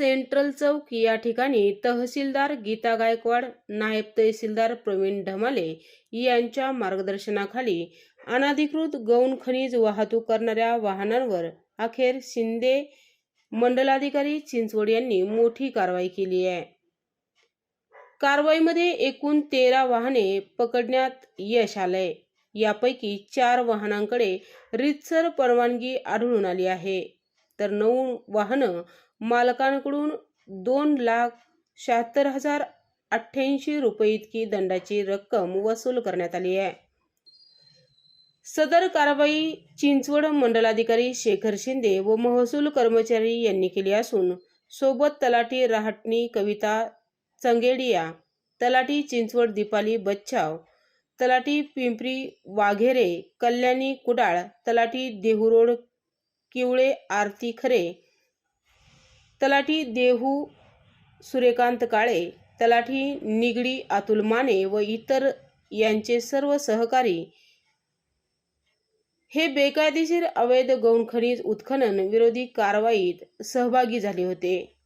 Central चौक या ठिकाणी तहसीलदार गीता गायकवाड नायब तहसीलदार प्रवीण ढमाले यांच्या मार्गदर्शनाखाली अनाधिकृत गौण खनिज वाहतूक करणाऱ्या वाहनांवर अखेर शिंदे मंडलाधिकारी चिंचवड यांनी मोठी कारवाई केली आहे. कारवाईमध्ये एकूण तेरा वाहने पकडण्यात यश आलंय. यापैकी चार वाहनांकडे रितसर परवानगी आढळून आली आहे. तर नऊ वाहनं मालकांकडून दोन लाख शहात्तर हजार अठ्ठ्याऐंशी रुपये इतकी दंडाची रक्कम वसूल करण्यात आली आहे. सदर कारवाई चिंचवड मंडलाधिकारी शेखर शिंदे व महसूल कर्मचारी यांनी केली असून सोबत तलाठी रहाटणी कविता चंगेडिया तलाठी चिंचवड दीपाली बच्छाव तलाठी पिंपरी वाघेरे कल्याणी कुडाळ तलाठी देहुरोड किवळे आरती खरे तलाठी देहू सूर्यकांत काळे तलाठी निगडी अतुल माने व इतर यांचे सर्व सहकारी हे बेकायदेशीर अवैध गौण खनिज उत्खनन विरोधी कारवाईत सहभागी झाले होते.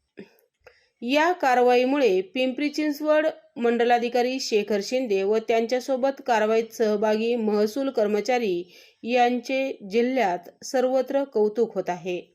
या कारवाईमुळे पिंपरी चिंचवड मंडलाधिकारी शेखर शिंदे व त्यांच्यासोबत कारवाईत सहभागी महसूल कर्मचारी यांचे जिल्ह्यात सर्वत्र कौतुक होत आहे.